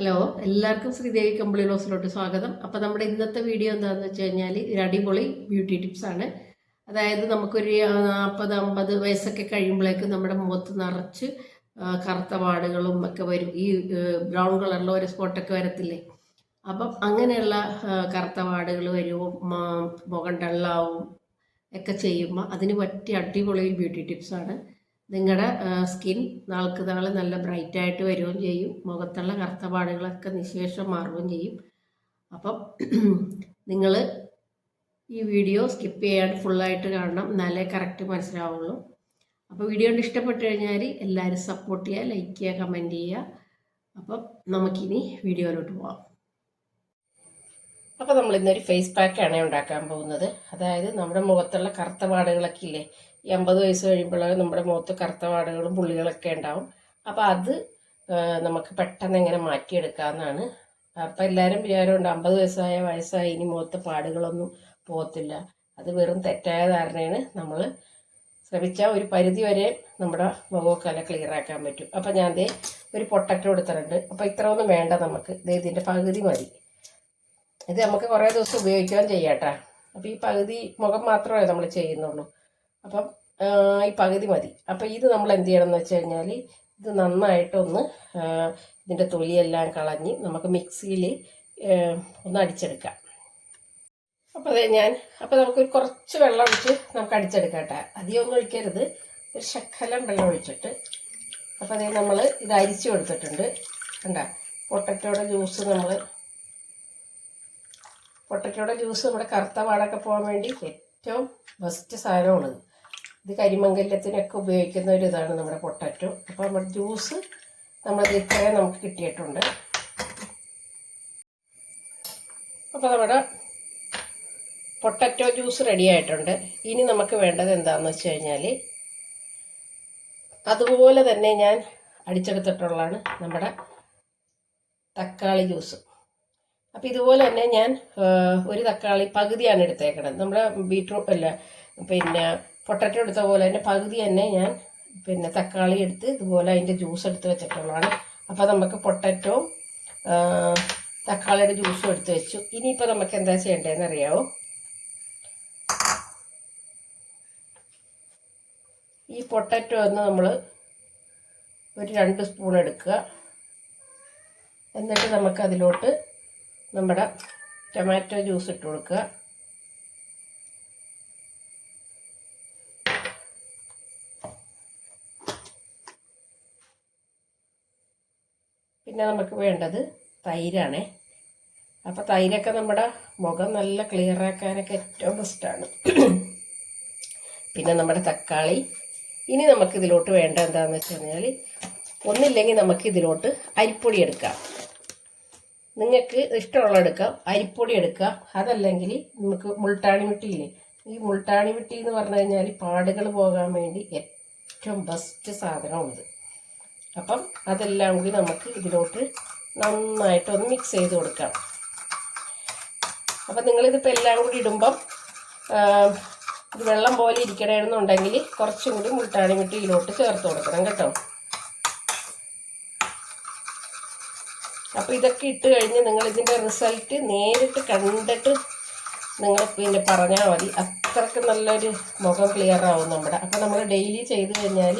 Hello എല്ലാവർക്കും ശ്രീദേവി കമ്പിളി ലോസിലോട്ട് സ്വാഗതം. അപ്പോൾ നമ്മുടെ ഇന്നത്തെ വീഡിയോ എന്താണെന്ന് വെച്ച് കഴിഞ്ഞാൽ ഒരു അടിപൊളി ബ്യൂട്ടി ടിപ്സ് ആണ്. അതായത് നമുക്കൊരു നാൽപ്പത് അമ്പത് വയസ്സൊക്കെ കഴിയുമ്പോഴേക്ക് നമ്മുടെ മുഖത്ത് നിറച്ച് കറുത്ത പാടുകളും ഒക്കെ വരും. ഈ ബ്രൗൺ കളറിൽ ഒരു സ്പോട്ടൊക്കെ വരത്തില്ലേ? അപ്പം അങ്ങനെയുള്ള കറുത്ത പാടുകൾ മ- മുഖം ഡള്ളാവും ഒക്കെ ചെയ്യുമ്പോൾ അതിന് പറ്റിയ അടിപൊളി ബ്യൂട്ടി ടിപ്സാണ് നിങ്ങളുടെ സ്കിൻ നാൾക്ക് നാൾ നല്ല ബ്രൈറ്റായിട്ട് വരികയും ചെയ്യും. മുഖത്തുള്ള കറുത്ത പാടുകളൊക്കെ നിശേഷം മാറുകയും ചെയ്യും. അപ്പം നിങ്ങൾ ഈ വീഡിയോ സ്കിപ്പ് ചെയ്യാണ്ട് ഫുള്ളായിട്ട് കാണണം. എന്നാലേ കറക്റ്റ് മനസ്സിലാവുള്ളൂ. അപ്പോൾ വീഡിയോ കൊണ്ട് ഇഷ്ടപ്പെട്ട് കഴിഞ്ഞാൽ എല്ലാവരും സപ്പോർട്ട് ചെയ്യുക ലൈക്ക് ചെയ്യുക കമന്റ് ചെയ്യുക. അപ്പം നമുക്കിനി വീഡിയോയിലോട്ട് പോവാം. അപ്പോൾ നമ്മൾ ഇന്നൊരു ഫേസ് പാക്കാണ് ഉണ്ടാക്കാൻ പോകുന്നത്. അതായത് നമ്മുടെ മുഖത്തുള്ള കറുത്ത പാടുകളൊക്കെ ഇല്ലേ? അമ്പത് വയസ്സ് കഴിയുമ്പോൾ നമ്മുടെ മുഖത്ത് കറുത്ത പാടുകളും പുള്ളികളൊക്കെ ഉണ്ടാവും. അപ്പോൾ അത് നമുക്ക് പെട്ടെന്ന് എങ്ങനെ മാറ്റിയെടുക്കാമെന്നാണ് അപ്പം എല്ലാവരും വിചാരമുണ്ട് അമ്പത് വയസ്സായ വയസ്സായി ഇനി മുഖത്ത് പാടുകളൊന്നും പോകത്തില്ല. അത് വെറും തെറ്റായ ധാരണയാണ്. നമ്മൾ ശ്രമിച്ചാൽ ഒരു പരിധി വരെ നമ്മുടെ മുഖമൊക്കെ ക്ലിയർ ആക്കാൻ പറ്റും. അപ്പം ഞാൻ ദേ ഒരു പൊട്ടറ്റോ എടുത്തിട്ടുണ്ട്. അപ്പോൾ ഇത്ര ഒന്നും വേണ്ട നമുക്ക്. ദേ ഇതിന്റെ പകുതി മതി. ഇത് നമുക്ക് കുറേ ദിവസം ഉപയോഗിക്കാൻ കേട്ടോ. അപ്പോൾ ഈ പകുതി മുഖം മാത്രമേ നമ്മൾ ചെയ്യുന്നുള്ളൂ. അപ്പം ഈ പകുതി മതി. അപ്പം ഇത് നമ്മൾ എന്ത് ചെയ്യണം എന്ന് വെച്ച് കഴിഞ്ഞാൽ ഇത് നന്നായിട്ടൊന്ന് ഇതിന്റെ തൊലിയെല്ലാം കളഞ്ഞ് നമുക്ക് മിക്സിയിൽ ഒന്ന് അടിച്ചെടുക്കാം. അപ്പോൾ അതെ ഞാൻ അപ്പോൾ നമുക്ക് കുറച്ച് വെള്ളം ഒഴിച്ച് നമുക്ക് അടിച്ചെടുക്കട്ടെ കേട്ടോ. അധികം ഒന്നും ഒഴിക്കരുത്. ഒരു ശക്കലം വെള്ളം ഒഴിച്ചിട്ട്. അപ്പോൾ അതേ നമ്മൾ ഇത് അരിച്ചു കൊടുത്തിട്ടുണ്ട്. കണ്ട? പൊട്ടറ്റോടെ ജ്യൂസ് നമ്മൾ പൊട്ടറ്റോടെ ജ്യൂസ് നമ്മുടെ കറുത്ത പാടൊക്കെ പോകാൻ വേണ്ടി ഏറ്റവും ബെസ്റ്റ് സാധനമാണ് ഇത് കരിമംഗല്യത്തിനൊക്കെ ഉപയോഗിക്കുന്ന ഒരു ഇതാണ് നമ്മുടെ പൊട്ടറ്റോ. അപ്പോൾ നമ്മുടെ ജ്യൂസ് നമ്മളത് ഇത്രയും നമുക്ക് കിട്ടിയിട്ടുണ്ട്. അപ്പോൾ നമ്മുടെ പൊട്ടറ്റോ ജ്യൂസ് റെഡി ആയിട്ടുണ്ട്. ഇനി നമുക്ക് വേണ്ടത് എന്താണെന്ന് വെച്ച് കഴിഞ്ഞാൽ അതുപോലെ തന്നെ ഞാൻ അടിച്ചെടുത്തിട്ടുള്ളതാണ് നമ്മുടെ തക്കാളി ജ്യൂസ്. അപ്പോൾ ഇതുപോലെ തന്നെ ഞാൻ ഒരു തക്കാളി പകുതിയാണ് എടുത്തേക്കണത്. നമ്മുടെ ബീട്രൂട്ട് അല്ല പിന്നെ പൊട്ടറ്റോ എടുത്ത പോലെ തന്നെ പകുതി തന്നെ ഞാൻ പിന്നെ തക്കാളി എടുത്ത് ഇതുപോലെ അതിന്റെ ജ്യൂസ് എടുത്ത് വെച്ചിട്ടുള്ളതാണ്. അപ്പോൾ നമുക്ക് പൊട്ടറ്റോ തക്കാളിയുടെ ജ്യൂസും എടുത്ത് വെച്ചു. ഇനിയിപ്പോൾ നമുക്ക് എന്താ ചെയ്യേണ്ടതെന്ന് അറിയാമോ ഈ പൊട്ടറ്റോ ഒന്ന് നമ്മൾ ഒരു രണ്ട് സ്പൂൺ എടുക്കുക. എന്നിട്ട് നമുക്ക് അതിലോട്ട് നമ്മുടെ ടൊമാറ്റോ ജ്യൂസ് ഇട്ട് കൊടുക്കുക. പിന്നെ നമുക്ക് വേണ്ടത് തൈരാണേ. അപ്പോൾ തൈരൊക്കെ നമ്മുടെ മുഖം നല്ല ക്ലിയർ ആക്കാനൊക്കെ ഏറ്റവും ബെസ്റ്റാണ് പിന്നെ നമ്മുടെ തക്കാളി. ഇനി നമുക്ക് ഇതിലോട്ട് വേണ്ട എന്താണെന്ന് വെച്ച് കഴിഞ്ഞാൽ ഒന്നില്ലെങ്കിൽ നമുക്ക് ഇതിലോട്ട് അരിപ്പൊടി എടുക്കാം. നിങ്ങൾക്ക് ഇഷ്ടമുള്ള എടുക്കാം. അരിപ്പൊടി എടുക്കാം. അതല്ലെങ്കിൽ നമുക്ക് മുൾട്ടാണി വിട്ടിയില്ലേ ഈ മുൾട്ടാണി വിട്ടി എന്ന് പറഞ്ഞു കഴിഞ്ഞാൽ പാടുകൾ പോകാൻ വേണ്ടി ഏറ്റവും ബെസ്റ്റ് സാധനമാണിത്. അപ്പം അതെല്ലാം കൂടി നമുക്ക് ഇതിലോട്ട് നന്നായിട്ടൊന്ന് മിക്സ് ചെയ്ത് കൊടുക്കാം. അപ്പം നിങ്ങളിതിപ്പോൾ എല്ലാം കൂടി ഇടുമ്പം ഇത് വെള്ളം പോലെ ഇരിക്കണമെന്നുണ്ടെങ്കിൽ കുറച്ചും കൂടി മുൾട്ടാണി മിട്ടി ഇതിലോട്ട് ചേർത്ത് കൊടുക്കണം കേട്ടോ. അപ്പോൾ ഇതൊക്കെ ഇട്ട് കഴിഞ്ഞ് നിങ്ങൾ ഇതിന്റെ റിസൾട്ട് നേരിട്ട് കണ്ടിട്ട് നിങ്ങൾ പിന്നെ പറഞ്ഞാൽ മതി. അത്രയ്ക്ക് നല്ലൊരു മുഖം ക്ലിയർ ആവും നമ്മുടെ. അപ്പോൾ നമ്മൾ ഡെയിലി ചെയ്ത് കഴിഞ്ഞാൽ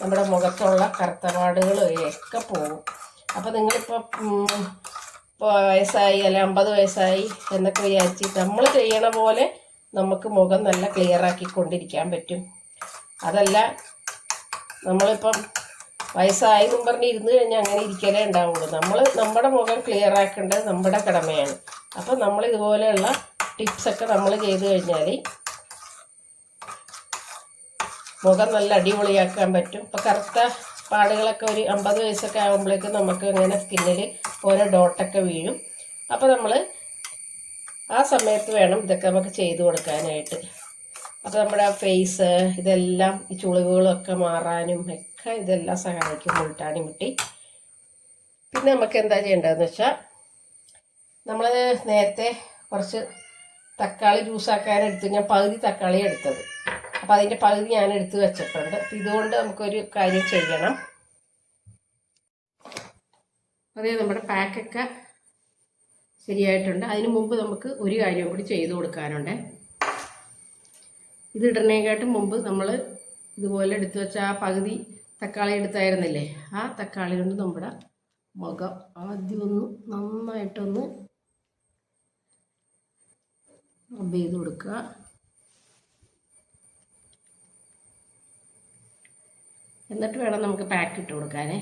നമ്മുടെ മുഖത്തുള്ള കറുത്തപാടുകളും ഒക്കെ പോകും അപ്പോൾ നിങ്ങളിപ്പോൾ ഇപ്പോൾ വയസ്സായി അല്ല അമ്പത് വയസ്സായി എന്നൊക്കെ വിചാരിച്ച് നമ്മൾ ചെയ്യണ പോലെ നമുക്ക് മുഖം നല്ല ക്ലിയർ ആക്കിക്കൊണ്ടിരിക്കാൻ പറ്റും. അതല്ല നമ്മളിപ്പം വയസ്സായി എന്നും പറഞ്ഞ് ഇരുന്ന് കഴിഞ്ഞാൽ അങ്ങനെ ഇരിക്കലേ ഉണ്ടാവുള്ളൂ. നമ്മൾ നമ്മുടെ മുഖം ക്ലിയർ ആക്കേണ്ടത് നമ്മുടെ കടമയാണ്. അപ്പം നമ്മൾ ഇതുപോലെയുള്ള ടിപ്സൊക്കെ നമ്മൾ ചെയ്ത് കഴിഞ്ഞാൽ മുഖം നല്ല അടിപൊളിയാക്കാൻ പറ്റും. ഇപ്പോൾ കറുത്ത പാടുകളൊക്കെ ഒരു അമ്പത് വയസ്സൊക്കെ ആകുമ്പോഴേക്ക് നമുക്ക് ഇങ്ങനെ സ്കിന്നിൽ ഓരോ ഡോട്ടൊക്കെ വീഴും. അപ്പോൾ നമ്മൾ ആ സമയത്ത് വേണം ഇതൊക്കെ നമുക്ക് ചെയ്തു കൊടുക്കാനായിട്ട്. അപ്പോൾ നമ്മുടെ ഫേസ് ഇതെല്ലാം ഈ ചുളിവുകളൊക്കെ മാറാനും ഒക്കെ ഇതെല്ലാം സഹായിക്കും മുട്ടാണി മുട്ടി. പിന്നെ നമുക്ക് എന്താ ചെയ്യേണ്ടതെന്ന് വെച്ചാൽ നമ്മൾ നേരത്തെ കുറച്ച് തക്കാളി ജ്യൂസാക്കാൻ എടുത്ത് ഞാൻ പകുതി തക്കാളി എടുത്തത്. അപ്പോൾ അതിന്റെ പകുതി ഞാൻ എടുത്തു വെച്ചിട്ടുണ്ട്. അപ്പം ഇതുകൊണ്ട് നമുക്കൊരു കാര്യം ചെയ്യണം. അതേ നമ്മുടെ പാക്കൊക്കെ ശരിയായിട്ടുണ്ട്. അതിന് മുമ്പ് നമുക്ക് ഒരു കാര്യം കൂടി ചെയ്തു കൊടുക്കാനുണ്ട്. ഇത് ഇടണേക്കാട്ടും മുമ്പ് നമ്മൾ ഇതുപോലെ എടുത്തു വെച്ച ആ പകുതി തക്കാളി എടുത്തായിരുന്നില്ലേ? ആ തക്കാളി കൊണ്ട് നമ്മുടെ മുഖം ആദ്യം ഒന്ന് നന്നായിട്ടൊന്ന് റബ്ബ് ചെയ്ത് കൊടുക്കുക. എന്നിട്ട് വേണം നമുക്ക് പാക്ക് ഇട്ട് കൊടുക്കാനേ.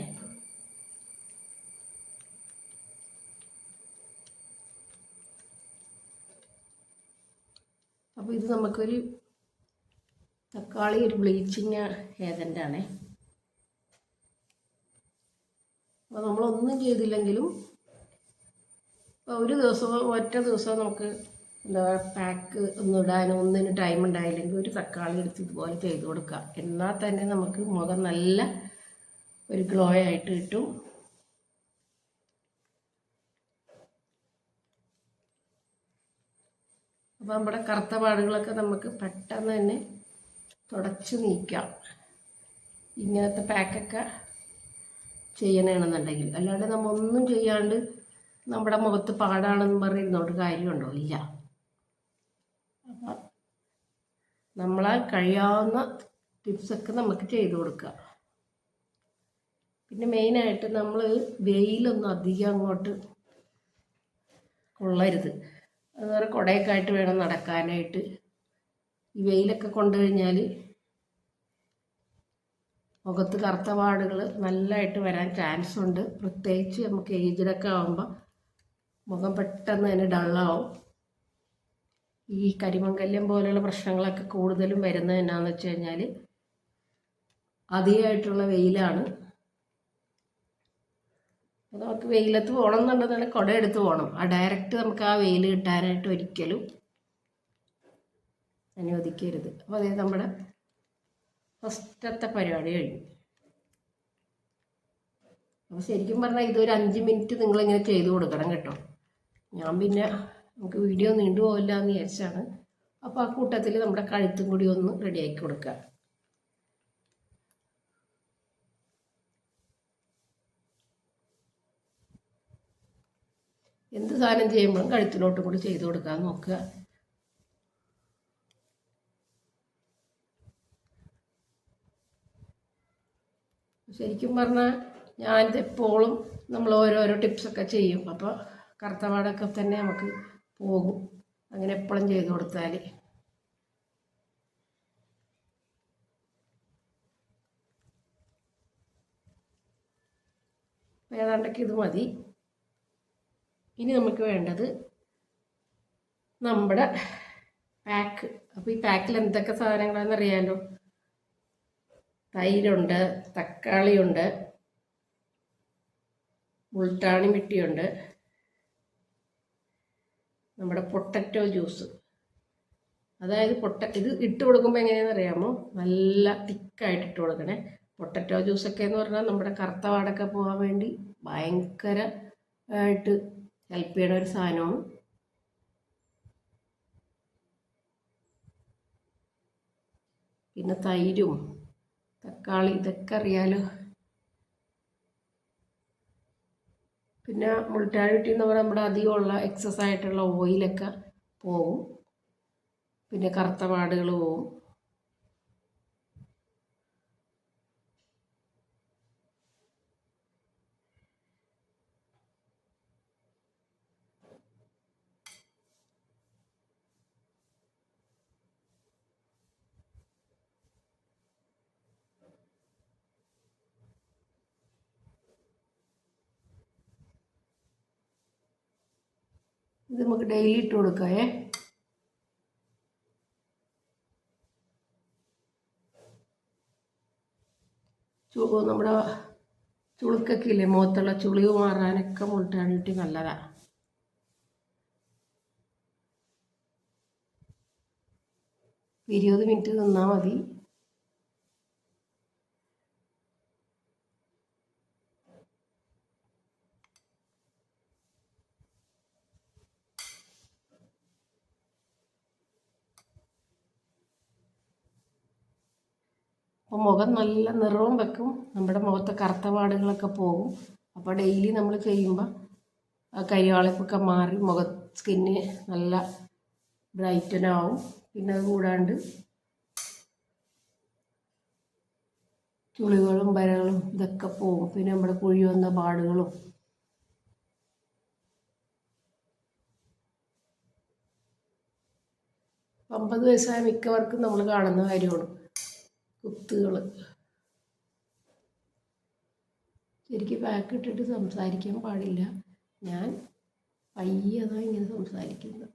അപ്പോൾ ഇത് നമുക്കൊരു തക്കാളി ഒരു ബ്ലീച്ചിങ് ഏജന്റ് അപ്പോൾ നമ്മളൊന്നും ചെയ്തില്ലെങ്കിലും ഒരു ദിവസമോ ഒറ്റ ദിവസമോ നമുക്ക് എന്താ പറയുക പാക്ക് ഒന്നും ഇടാനോ ഒന്നിന് ടൈം ഉണ്ടായില്ലെങ്കിൽ ഒരു തക്കാളി എടുത്ത് ഇതുപോലെ ചെയ്ത് കൊടുക്കാം എന്നാൽ തന്നെ നമുക്ക് മുഖം നല്ല ഒരു ഗ്ലോ ആയിട്ട് കിട്ടും. അപ്പോൾ നമ്മുടെ കറുത്ത പാടുകളൊക്കെ നമുക്ക് പെട്ടെന്ന് തന്നെ തുടച്ച് നീക്കാം. ഇങ്ങനത്തെ പാക്കൊക്കെ ചെയ്യണമെന്നുണ്ടെങ്കിൽ അല്ലാണ്ട് നമ്മൊന്നും ചെയ്യാണ്ട് നമ്മുടെ മുഖത്ത് പാടാണെന്ന് പറഞ്ഞിരുന്നോണ്ട് കാര്യമുണ്ടോ? ഇല്ല അപ്പം നമ്മളാൽ കഴിയാവുന്ന ടിപ്സൊക്കെ നമുക്ക് ചെയ്തു കൊടുക്കുക. പിന്നെ മെയിനായിട്ട് നമ്മൾ വെയിലൊന്നും അധികം അങ്ങോട്ട് കൊള്ളരുത്. അതുപോലെ കുടയൊക്കെ ആയിട്ട് വേണം നടക്കാനായിട്ട്. ഈ വെയിലൊക്കെ കൊണ്ടു കഴിഞ്ഞാൽ മുഖത്ത് കറുത്ത പാടുകൾ നല്ലതായിട്ട് വരാൻ ചാൻസ് ഉണ്ട്. പ്രത്യേകിച്ച് നമുക്ക് ഏജിലൊക്കെ ആകുമ്പോൾ മുഖം പെട്ടെന്ന് തന്നെ ഡള്ളാവും ഈ കരിമങ്കല്യം പോലെയുള്ള പ്രശ്നങ്ങളൊക്കെ കൂടുതലും വരുന്നത് എന്നാന്ന് വെച്ച് കഴിഞ്ഞാൽ അധികമായിട്ടുള്ള വെയിലാണ്. നമുക്ക് വെയിലത്ത് പോകണം എന്നുണ്ടെന്നുണ്ടെങ്കിൽ കുട എടുത്ത് പോകണം. ആ ഡയറക്റ്റ് നമുക്ക് ആ വെയിൽ കിട്ടാനായിട്ട് ഒരിക്കലും അനുവദിക്കരുത്. അപ്പോൾ അതേ നമ്മുടെ ഫസ്റ്റത്തെ പരിപാടി കഴിഞ്ഞു. അപ്പോൾ ശരിക്കും പറഞ്ഞാൽ ഇതൊരു അഞ്ച് മിനിറ്റ് നിങ്ങളിങ്ങനെ ചെയ്ത് കൊടുക്കണം കേട്ടോ. ഞാൻ പിന്നെ നമുക്ക് വീഡിയോ നീണ്ടു പോകില്ല എന്ന് വിചാരിച്ചാണ്. അപ്പോൾ ആ കൂട്ടത്തിൽ നമ്മുടെ കഴുത്തും കൂടി ഒന്ന് റെഡിയാക്കി കൊടുക്കുക. എന്ത് സാധനം ചെയ്യുമ്പോഴും കഴുത്തിലോട്ടും കൂടി ചെയ്ത് കൊടുക്കാൻ നോക്കുക. ശരിക്കും പറഞ്ഞാൽ ഞാനിത് എപ്പോഴും നമ്മൾ ഓരോരോ ടിപ്സൊക്കെ ചെയ്യും അപ്പോൾ കറുത്തപാടൊക്കെ തന്നെ നമുക്ക് പോകും. അങ്ങനെ എപ്പോഴും ചെയ്ത് കൊടുത്താൽ ഏതാണ്ടൊക്കെ ഇത് മതി. ഇനി നമുക്ക് വേണ്ടത് നമ്മുടെ പാക്ക് അപ്പോൾ ഈ പാക്കിൽ എന്തൊക്കെ സാധനങ്ങളാണെന്ന് അറിയാലോ? തൈരുണ്ട് തക്കാളിയുണ്ട് മുൾട്ടാണി മിട്ടിയുണ്ട് നമ്മുടെ പൊട്ടറ്റോ ജ്യൂസ്. അതായത് പൊട്ട ഇത് ഇട്ട് കൊടുക്കുമ്പോൾ എങ്ങനെയാണെന്ന് അറിയാമോ? നല്ല തിക്കായിട്ട് ഇട്ട് കൊടുക്കണേ. പൊട്ടറ്റോ ജ്യൂസൊക്കെ എന്ന് പറഞ്ഞാൽ നമ്മുടെ കറുത്ത വാടൊക്കെ പോകാൻ വേണ്ടി ഭയങ്കര ആയിട്ട് ഹെൽപ്പ് ചെയ്യണ ഒരു സാധനമാണ്. പിന്നെ തൈരും തക്കാളി ഇതൊക്കെ അറിയാലോ. പിന്നെ മുൾട്ടാലിറ്റി എന്ന് പറയുമ്പോൾ നമ്മുടെ അധികമുള്ള എക്സസ് ആയിട്ടുള്ള ഓയിലൊക്കെ പോവും. പിന്നെ കറുത്ത പാടുകൾ പോവും. നമുക്ക് ഡെയിലി ഇട്ട് കൊടുക്കാമേ. നമ്മുടെ ചുളുക്കൊക്കെ ഇല്ലേ മുഖത്തുള്ള ചുളിവ് മാറാനൊക്കെ മുൾട്ടാണിട്ടി നല്ലതാണ് ഇരുപത് മിനിറ്റ് നിന്നാൽ മതി. അപ്പോൾ മുഖം നല്ല നിറവും വെക്കും. നമ്മുടെ മുഖത്തെ കറുത്ത പാടുകളൊക്കെ പോകും. അപ്പോൾ ഡെയിലി നമ്മൾ ചെയ്യുമ്പോൾ കരിവാളിപ്പൊക്കെ മാറി മുഖ സ്കിന്ന് നല്ല ബ്രൈറ്റനാവും പിന്നെ അത് കൂടാണ്ട് ചുളികളും വരകളും ഇതൊക്കെ പോകും. പിന്നെ നമ്മുടെ കുഴി വന്ന പാടുകളും. അമ്പത് വയസ്സായ മിക്കവർക്കും നമ്മൾ കാണുന്ന കാര്യമാണ്. കുത്തുകൾ ശരിക്കും പാക്ക് ഇട്ടിട്ട് സംസാരിക്കാൻ പാടില്ല. ഞാൻ പയ്യതാണ് ഇങ്ങനെ സംസാരിക്കുന്നത്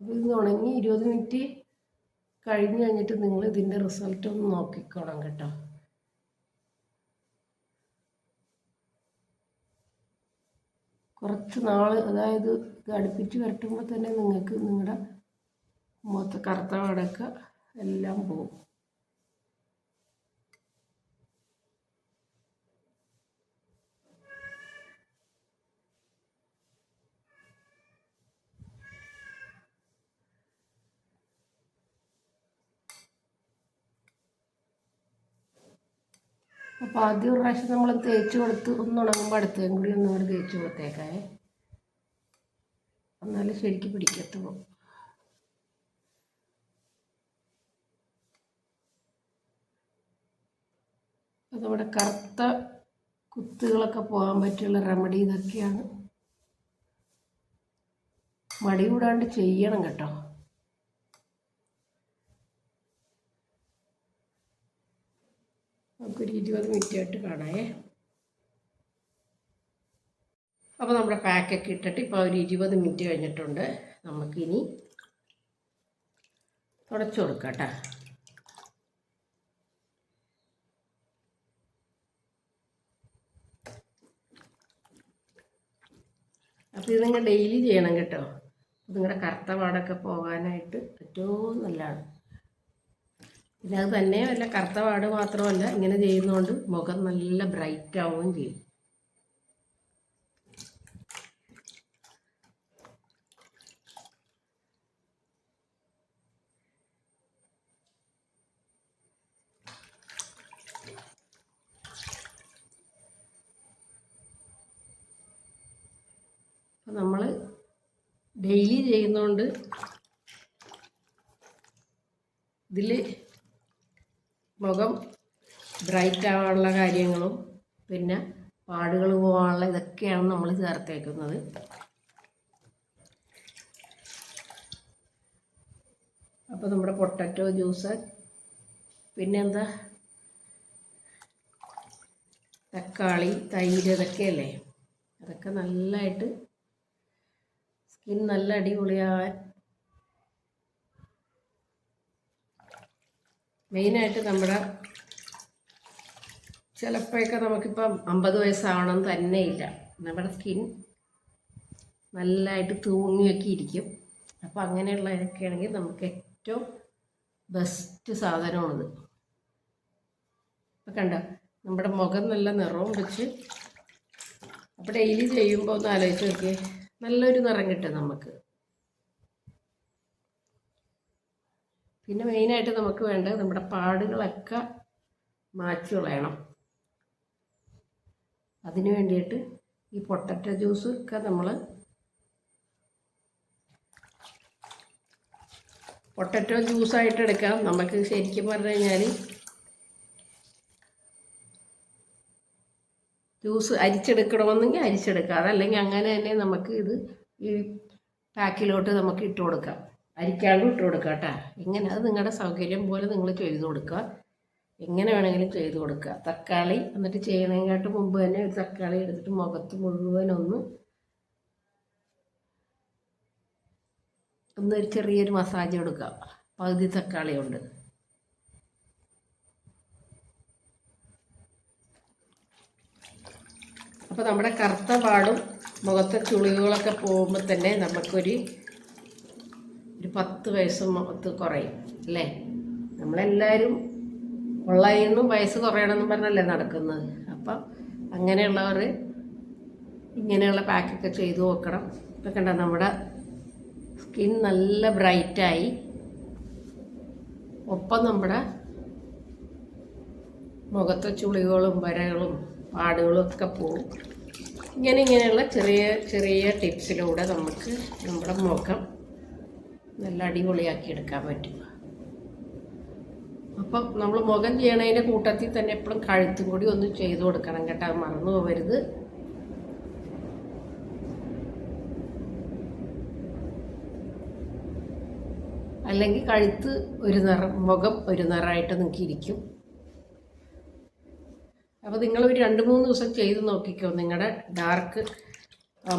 അപ്പോൾ ഇത് ഉണങ്ങി ഇരുപത് മിനിറ്റ് കഴിഞ്ഞ് കഴിഞ്ഞിട്ട് നിങ്ങൾ ഇതിന്റെ റിസൾട്ട് ഒന്ന് നോക്കിക്കോണം കേട്ടോ. കുറച്ച് നാൾ അതായത് ഇത് അടുപ്പിച്ച് വരട്ടുമ്പോൾ തന്നെ നിങ്ങൾക്ക് നിങ്ങളുടെ മുഖത്ത് കറുത്ത പാടൊക്കെ എല്ലാം പോകും. അപ്പോൾ ആദ്യം ഒരു പ്രാവശ്യം നമ്മൾ തേച്ച് കൊടുത്ത് ഒന്ന് ഉണങ്ങുമ്പോൾ അടുത്തേം കൂടി ഒന്നും കൂടി തേച്ച് കൊടുത്തേക്കേ. എന്നാലും ശരിക്കും പോകും നമ്മുടെ കറുത്ത കുത്തുകളൊക്കെ പോകാൻ പറ്റിയുള്ള റെമഡി ഇതൊക്കെയാണ്. മടി കൂടാണ്ട് ചെയ്യണം കേട്ടോ നമുക്കൊരു ഇരുപത് മിനിറ്റ് ആയിട്ട് കാണാമേ അപ്പോൾ നമ്മുടെ പാക്കൊക്കെ ഇട്ടിട്ട് ഇപ്പോൾ ഒരു ഇരുപത് മിനിറ്റ് കഴിഞ്ഞിട്ടുണ്ട്. നമുക്കിനി തുടച്ചു കൊടുക്കാം കേട്ടോ. അപ്പോൾ ഇത് നിങ്ങൾ ഡെയിലി ചെയ്യണം കേട്ടോ. നിങ്ങളുടെ കറുത്ത പാടൊക്കെ പോകാനായിട്ട് ഏറ്റവും നല്ലതാണ് പിന്നെ അത് തന്നെയല്ല കറുത്ത പാട് മാത്രമല്ല ഇങ്ങനെ ചെയ്യുന്നതുകൊണ്ട് മുഖം നല്ല ബ്രൈറ്റ് ആവുകയും ചെയ്യും. നമ്മൾ ഡെയിലി ചെയ്യുന്നതുകൊണ്ട് ഇതിൽ മുഖം ബ്രൈറ്റ് ആവാനുള്ള കാര്യങ്ങളും പിന്നെ പാടുകൾ പോകാനുള്ള ഇതൊക്കെയാണ് നമ്മൾ ചേർത്തേക്കുന്നത്. അപ്പോൾ നമ്മുടെ പൊട്ടറ്റോ ജ്യൂസ് പിന്നെന്താ തക്കാളി തൈര് ഇതൊക്കെയല്ലേ? അതൊക്കെ നല്ലതായിട്ട് സ്കിൻ നല്ല അടിപൊളിയാവാൻ മെയിനായിട്ട് നമ്മുടെ ചിലപ്പോഴൊക്കെ നമുക്കിപ്പം അമ്പത് വയസ്സാവണം തന്നെ ഇല്ല നമ്മുടെ സ്കിൻ നല്ലതായിട്ട് തൂങ്ങിയൊക്കെ ഇരിക്കും. അപ്പോൾ അങ്ങനെയുള്ളതൊക്കെ ആണെങ്കിൽ നമുക്ക് ഏറ്റവും ബെസ്റ്റ് സാധനമാണിത്. അപ്പം കണ്ട? നമ്മുടെ മുഖം നല്ല നിറവും വെച്ച് അപ്പോൾ ഡെയിലി ചെയ്യുമ്പോൾ ഒന്ന് ആലോചിച്ച് നോക്കിയേ. നല്ലൊരു നിറം കിട്ടും നമുക്ക്. പിന്നെ മെയിനായിട്ട് നമുക്ക് വേണ്ടത് നമ്മുടെ പാടുകളൊക്കെ മാറ്റി കളയണം. അതിനു വേണ്ടിയിട്ട് ഈ പൊട്ടറ്റ ജ്യൂസ് ഒക്കെ നമ്മൾ പൊട്ടറ്റോ ജ്യൂസായിട്ട് എടുക്കാം. നമുക്ക് ശരിക്കും പറഞ്ഞു കഴിഞ്ഞാൽ ജ്യൂസ് അരിച്ചെടുക്കണമെന്നെങ്കിൽ അരിച്ചെടുക്കാം. അതല്ലെങ്കിൽ അങ്ങനെ തന്നെ നമുക്ക് ഇത് ഈ പാക്കിലോട്ട് നമുക്ക് ഇട്ട് കൊടുക്കാം. അരിക്കാണ്ടും ഇട്ട് കൊടുക്കുക കേട്ടോ ഇങ്ങനെ അത് നിങ്ങളുടെ സൗകര്യം പോലെ നിങ്ങൾ ചെയ്ത് കൊടുക്കുക. എങ്ങനെ വേണമെങ്കിലും ചെയ്ത് കൊടുക്കുക. തക്കാളി എന്നിട്ട് ചെയ്യണേക്കാട്ട് മുമ്പ് തന്നെ ഒരു തക്കാളി എടുത്തിട്ട് മുഖത്ത് മുഴുവനൊന്ന് ഒന്ന് ഒരു ചെറിയൊരു മസാജ് കൊടുക്കുക. പകുതി തക്കാളി കൊണ്ട്. അപ്പോൾ നമ്മുടെ കറുത്ത പാടും മുഖത്തെ ചുളിവുകളൊക്കെ പോകുമ്പോൾ തന്നെ നമുക്കൊരു ഒരു പത്ത് വയസ്സ് മുഖത്ത് കുറയും അല്ലേ? നമ്മളെല്ലാവരും ഉള്ളതിന്നും വയസ്സ് കുറയണമെന്ന് പറഞ്ഞല്ലേ നടക്കുന്നത്. അപ്പം അങ്ങനെയുള്ളവർ ഇങ്ങനെയുള്ള പാക്കൊക്കെ ചെയ്തു നോക്കണം. ഇപ്പം കണ്ട നമ്മുടെ സ്കിൻ നല്ല ബ്രൈറ്റായി. ഒപ്പം നമ്മുടെ മുഖത്തെ ചുളികളും വരകളും പാടുകളും ഒക്കെ പോകും. ഇങ്ങനെ ഇങ്ങനെയുള്ള ചെറിയ ചെറിയ ടിപ്സിലൂടെ നമുക്ക് നമ്മുടെ മുഖം നല്ല അടിപൊളിയാക്കി എടുക്കാൻ പറ്റും. അപ്പം നമ്മൾ മുഖം ചെയ്യണതിന്റെ കൂട്ടത്തിൽ തന്നെ എപ്പോഴും കഴുത്തും കൂടി ഒന്ന് ചെയ്തു കൊടുക്കണം കേട്ടോ. മറന്നു പോകരുത് അല്ലെങ്കിൽ കഴുത്ത് ഒരു നിറം മുഖം ഒരു നിറമായിട്ട് നിങ്ങൾക്ക് ഇരിക്കും. അപ്പോൾ നിങ്ങൾ ഒരു രണ്ട് മൂന്ന് ദിവസം ചെയ്ത് നോക്കിക്കോ. നിങ്ങളുടെ ഡാർക്ക്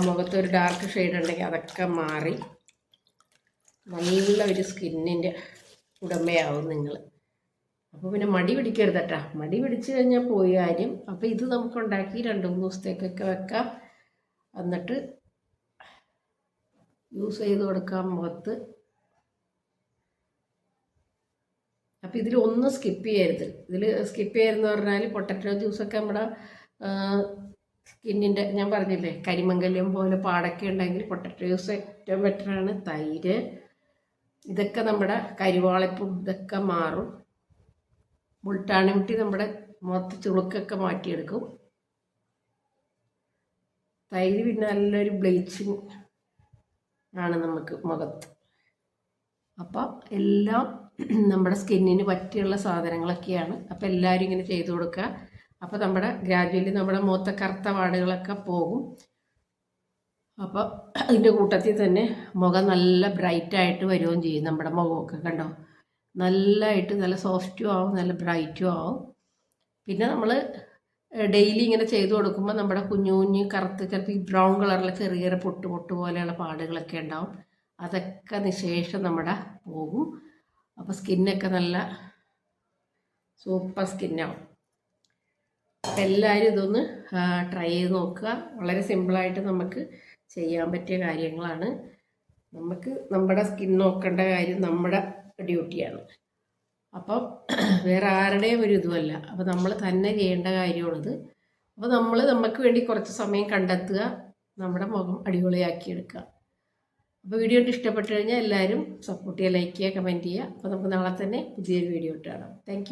മുഖത്ത് ഒരു ഡാർക്ക് ഷെയ്ഡ് ഉണ്ടെങ്കിൽ അതൊക്കെ മാറി. നല്ല ഒരു സ്കിന്നിന്റെ ഉടമയാവും നിങ്ങൾ അപ്പോൾ പിന്നെ മടി പിടിക്കരുത് കേട്ടോ മടി പിടിച്ച് കഴിഞ്ഞാൽ പോയി കാര്യം. അപ്പോൾ ഇത് നമുക്ക് ഉണ്ടാക്കി രണ്ട് മൂന്ന് ദിവസത്തേക്കൊക്കെ വെക്കാം. എന്നിട്ട് യൂസ് ചെയ്ത് കൊടുക്കാം മുഖത്ത്. അപ്പോൾ ഇതിൽ ഒന്നും സ്കിപ്പ് ചെയ്യരുത്. ഇതിൽ സ്കിപ്പ് ചെയ്യരുതെന്ന് പറഞ്ഞാൽ പൊട്ടറ്റോ ജ്യൂസൊക്കെ നമ്മുടെ സ്കിന്നിന്റെ ഞാൻ പറഞ്ഞില്ലേ കരിമംഗല്യം പോലെ പാടൊക്കെ ഉണ്ടെങ്കിൽ പൊട്ടറ്റോ ജ്യൂസ് ഏറ്റവും ബെറ്ററാണ് തൈര്. ഇതൊക്കെ നമ്മുടെ കരിവാളിപ്പും ഇതൊക്കെ മാറും. മുൾട്ടാണി മുട്ടി നമ്മുടെ മുഖത്ത് ചുളുക്കൊക്കെ മാറ്റിയെടുക്കും. തൈര് പിന്നെ നല്ലൊരു ബ്ലീച്ചിങ് ആണ് നമുക്ക് മുഖത്ത്. അപ്പം എല്ലാം നമ്മുടെ സ്കിന്നിന് പറ്റിയുള്ള സാധനങ്ങളൊക്കെയാണ്. അപ്പോൾ എല്ലാവരും ഇങ്ങനെ ചെയ്തു കൊടുക്കുക. അപ്പോൾ നമ്മുടെ ഗ്രാജുവലി നമ്മുടെ മുഖത്തെ കറുത്ത പാടുകളൊക്കെ പോകും. അപ്പോൾ അതിന്റെ കൂട്ടത്തിൽ തന്നെ മുഖം നല്ല ബ്രൈറ്റായിട്ട് വരികയും ചെയ്യും. നമ്മുടെ മുഖമൊക്കെ കണ്ടോ? നല്ലതായിട്ട് നല്ല സോഫ്റ്റും ആവും നല്ല ബ്രൈറ്റും ആവും. പിന്നെ നമ്മൾ ഡെയിലി ഇങ്ങനെ ചെയ്തു കൊടുക്കുമ്പോൾ നമ്മുടെ കുഞ്ഞു കുഞ്ഞ് കറുത്ത് ചിലപ്പോൾ ഈ ബ്രൗൺ കളറിലെ ചെറിയ ചെറിയ പൊട്ട് പൊട്ട് പോലെയുള്ള പാടുകളൊക്കെ ഉണ്ടാവും. അതൊക്കെ നിശേഷം നമ്മുടെ പോകും. അപ്പോൾ സ്കിന്നൊക്കെ നല്ല സൂപ്പർ സ്കിന്നാവും എല്ലാവരും ഇതൊന്ന് ട്രൈ ചെയ്ത് നോക്കുക. വളരെ സിമ്പിളായിട്ട് നമുക്ക് ചെയ്യാൻ പറ്റിയ കാര്യങ്ങളാണ്. നമുക്ക് നമ്മുടെ സ്കിൻ നോക്കേണ്ട കാര്യം നമ്മുടെ ഡ്യൂട്ടിയാണ് അപ്പം വേറെ ആരുടെയും ഒരു ഇതുമല്ല. അപ്പോൾ നമ്മൾ തന്നെ ചെയ്യേണ്ട കാര്യമാണിത്. അപ്പോൾ നമ്മൾ നമുക്ക് വേണ്ടി കുറച്ച് സമയം കണ്ടെത്തുക നമ്മുടെ മുഖം അടിപൊളിയാക്കി എടുക്കുക അപ്പോൾ വീഡിയോ ഇഷ്ടപ്പെട്ടു കഴിഞ്ഞാൽ എല്ലാവരും സപ്പോർട്ട് ചെയ്യുക ലൈക്ക് ചെയ്യുക കമന്റ് ചെയ്യുക. അപ്പോൾ നമുക്ക് നാളെ തന്നെ പുതിയൊരു വീഡിയോ ഇട്ട് കാണാം. താങ്ക്